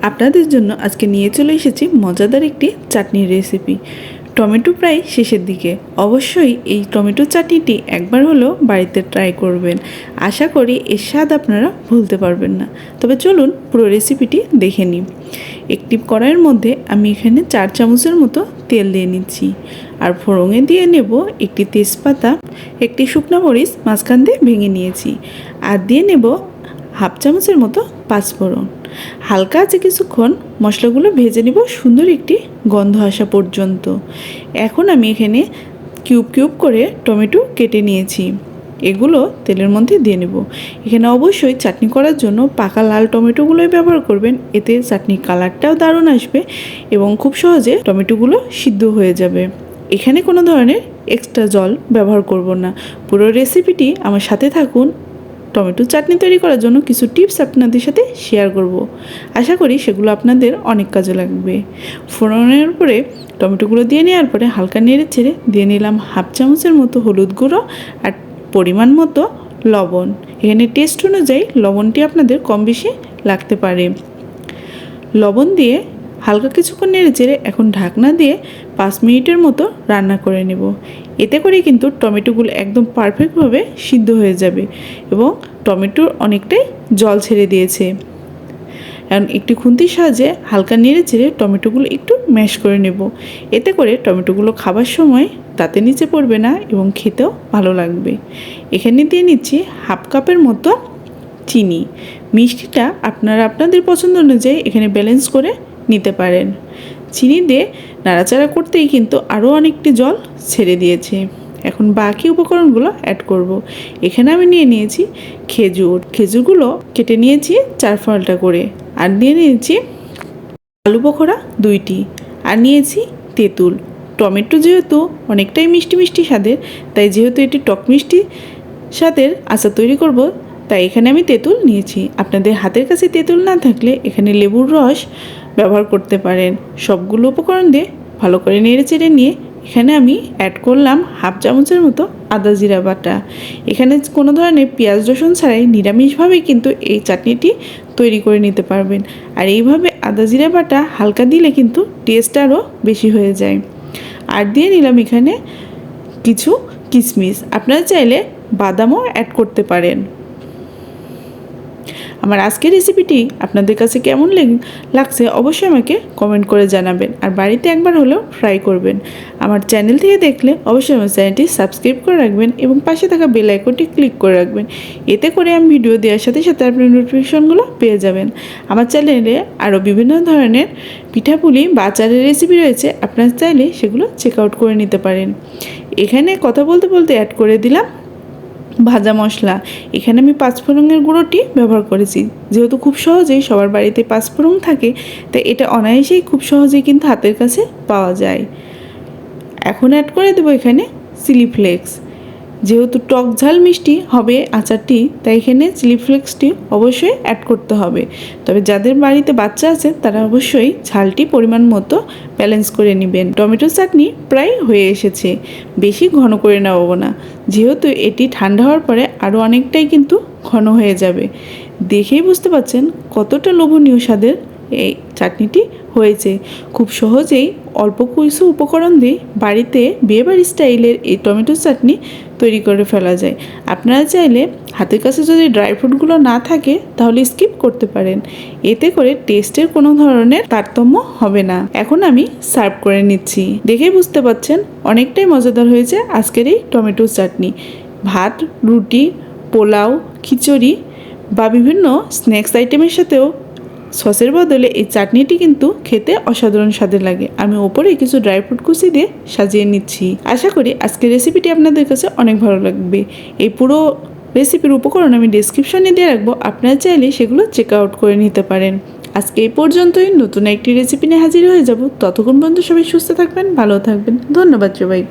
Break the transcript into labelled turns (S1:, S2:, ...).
S1: আপনাদের জন্য আজকে নিয়ে চলে এসেছি মজাদার একটি চাটনির রেসিপি টমেটো প্রায় শেষের দিকে। অবশ্যই এই টমেটো চাটনিটি একবার হলেও বাড়িতে ট্রাই করবেন। আশা করি এর স্বাদ আপনারা ভুলতে পারবেন না। তবে চলুন পুরো রেসিপিটি দেখে নিই। একটি কড়াইয়ের মধ্যে আমি এখানে চার চামচের মতো তেল দিয়ে নিচ্ছি। আর ফোড়ঙে দিয়ে নেব একটি তেজপাতা, একটি শুকনো মরিচ মাঝখান দিয়ে ভেঙে নিয়েছি। আর দিয়ে নেব হাফ চামচের মতো পাঁচফোড়ন। হালকা আছে কিছুক্ষণ, মশলাগুলো ভেজে নেব, সুন্দর একটি গন্ধ আসা পর্যন্ত। এখন আমি এখানে কিউব কিউব করে টমেটো কেটে নিয়েছি। এগুলো তেলের মধ্যে দিয়ে নেব। এখানে অবশ্যই চাটনি করার জন্য পাকা লাল টমেটোগুলোই ব্যবহার করবেন। এতে চাটনির কালারটাও দারুণ আসবে এবং খুব সহজে টমেটোগুলো সিদ্ধ হয়ে যাবে। এখানে কোনো ধরনের এক্সট্রা জল ব্যবহার করব না। পুরো রেসিপিটি আমার সাথে থাকুন। টমেটো চাটনি তৈরি করার জন্য কিছু টিপস আপনাদের সাথে শেয়ার করব। আশা করি সেগুলো আপনাদের অনেক কাজে লাগবে। ফোড়নের উপরে টমেটোগুলো দিয়ে নেওয়ার পরে হালকা নেড়ে ছেড়ে দিয়ে নিলাম হাফ চামচের মতো হলুদ গুঁড়ো আর পরিমাণ মতো লবণ। এখানে টেস্ট অনুযায়ী লবণটি আপনাদের কম বেশি লাগতে পারে। লবণ দিয়ে হালকা কিছুক্ষণ নেড়ে চেড়ে এখন ঢাকনা দিয়ে পাঁচ মিনিটের মতো রান্না করে নেব। এতে করে কিন্তু টমেটোগুলো একদম পারফেক্টভাবে সিদ্ধ হয়ে যাবে এবং টমেটোর অনেকটাই জল ছেড়ে দিয়েছে। এখন একটি খুন্তির সাহায্যে হালকা নেড়ে চেড়ে টমেটোগুলো একটু ম্যাশ করে নেব। এতে করে টমেটোগুলো খাবার সময় তাতে নিচে পড়বে না এবং খেতেও ভালো লাগবে। এখানে দিয়ে নিচ্ছি হাফ কাপের মতো চিনি। মিষ্টিটা আপনারা আপনাদের পছন্দ অনুযায়ী এখানে ব্যালেন্স করে নিতে পারেন। চিনি দিয়ে নাড়াচাড়া করতেই কিন্তু আরও অনেকটি জল ছেড়ে দিয়েছে। এখন বাকি উপকরণগুলো অ্যাড করব। এখানে আমি নিয়ে নিয়েছি খেজুর। খেজুরগুলো কেটে নিয়েছি চার ফলটা করে। আর নিয়ে নিয়েছি আলু পকোড়া দুইটি। আর নিয়েছি তেঁতুল। টমেটো যেহেতু অনেকটাই মিষ্টি মিষ্টি স্বাদের, তাই যেহেতু এটি টক মিষ্টি স্বাদের আচার তৈরি করব, তাই এখানে আমি তেঁতুল নিয়েছি। আপনাদের হাতের কাছে তেঁতুল না থাকলে এখানে লেবুর রস ব্যবহার করতে পারেন। সবগুলো উপকরণ দিয়ে ভালো করে নেড়ে চেড়ে নিয়ে এখানে আমি অ্যাড করলাম হাফ চামচের মতো আদা জিরা বাটা। এখানে কোনো ধরনের পেঁয়াজ রসুন ছাড়াই নিরামিষভাবেই কিন্তু এই চাটনিটি তৈরি করে নিতে পারবেন। আর এইভাবে আদা জিরা বাটা হালকা দিলে কিন্তু টেস্ট আরও বেশি হয়ে যায়। আর দিয়ে নিলাম এখানে কিছু কিশমিশ আপনারা চাইলে বাদামও অ্যাড করতে পারেন। আমার আজকের রেসিপিটি আপনাদের কাছে কেমন লাগছে অবশ্যই আমাকে কমেন্ট করে জানাবেন। আর বাড়িতে একবার হলেও ট্রাই করবেন। আমার চ্যানেল থেকে দেখলে অবশ্যই আমার চ্যানেলটি সাবস্ক্রাইব করে রাখবেন এবং পাশে থাকা বেল আইকনটি ক্লিক করে রাখবেন। এতে করে আমি ভিডিও দেওয়ার সাথে সাথে আপনি নোটিফিকেশনগুলো পেয়ে যাবেন। আমার চ্যানেলে আরও বিভিন্ন ধরনের পিঠাপুলি বা আচারের রেসিপি রয়েছে, আপনার চাইলে সেগুলো চেক আউট করে নিতে পারেন। এখানে কথা বলতে বলতে অ্যাড করে দিলাম। ভাজা মশলা। এখানে আমি পাঁচফোড়নের গুঁড়োটি ব্যবহার করেছি। যেহেতু খুব সহজেই সবার বাড়িতে পাঁচফোড়ন থাকে, তাই এটা অনায়াসেই খুব সহজেই কিন্তু হাতের কাছে পাওয়া যায়। এখন অ্যাড করে দেবো এখানে চিলি ফ্লেক্স যেহেতু টক ঝাল মিষ্টি হবে আচারটি, তাই এখানে চিলি ফ্লেক্সটি অবশ্যই অ্যাড করতে হবে। তবে যাদের বাড়িতে বাচ্চা আছে, তারা অবশ্যই ঝালটি পরিমাণ মতো ব্যালেন্স করে নেবেন। টমেটো চাটনি প্রায় হয়ে এসেছে। বেশি ঘন করে নেওয়াবো না। যেহেতু এটি ঠান্ডা হওয়ার পরে আরও অনেকটাই কিন্তু ঘন হয়ে যাবে। দেখেই বুঝতে পাচ্ছেন কতটা লোভনীয় স্বাদের এই চাটনিটি হয়েছে। খুব সহজেই অল্প কিছু উপকরণ দিয়ে বাড়িতে বিয়েবাড়ি স্টাইলের এই টমেটো চাটনি তৈরি করে ফেলা যায়। আপনারা চাইলে হাতের কাছে যদি ড্রাই ফ্রুটগুলো না থাকে, তাহলে স্কিপ করতে পারেন। এতে করে টেস্টের কোনো ধরনের তারতম্য হবে না। এখন আমি সার্ভ করে নিচ্ছি। দেখে বুঝতে পাচ্ছেন অনেকটাই মজাদার হয়েছে আজকের এই টমেটো চাটনি। ভাত, রুটি, পোলাও, খিচুড়ি বা বিভিন্ন স্ন্যাক্স আইটেমের সাথেও সসের বদলে এই চাটনিটি কিন্তু খেতে অসাধারণ স্বাদের লাগে। আমি ওপরে কিছু ড্রাই ফ্রুট কুচি দিয়ে সাজিয়ে নিচ্ছি। আশা করি আজকের রেসিপিটি আপনাদের কাছে অনেক ভালো লাগবে। এই পুরো রেসিপির উপকরণ আমি ডিসক্রিপশনে দিয়ে রাখব। আপনারা চাইলে সেগুলো চেক আউট করে নিতে পারেন। আজকে এই পর্যন্তই। নতুন একটি রেসিপি নিয়ে হাজির হয়ে যাব। ততক্ষণ পর্যন্ত সবাই সুস্থ থাকবেন, ভালো থাকবেন। ধন্যবাদ সবাইকে।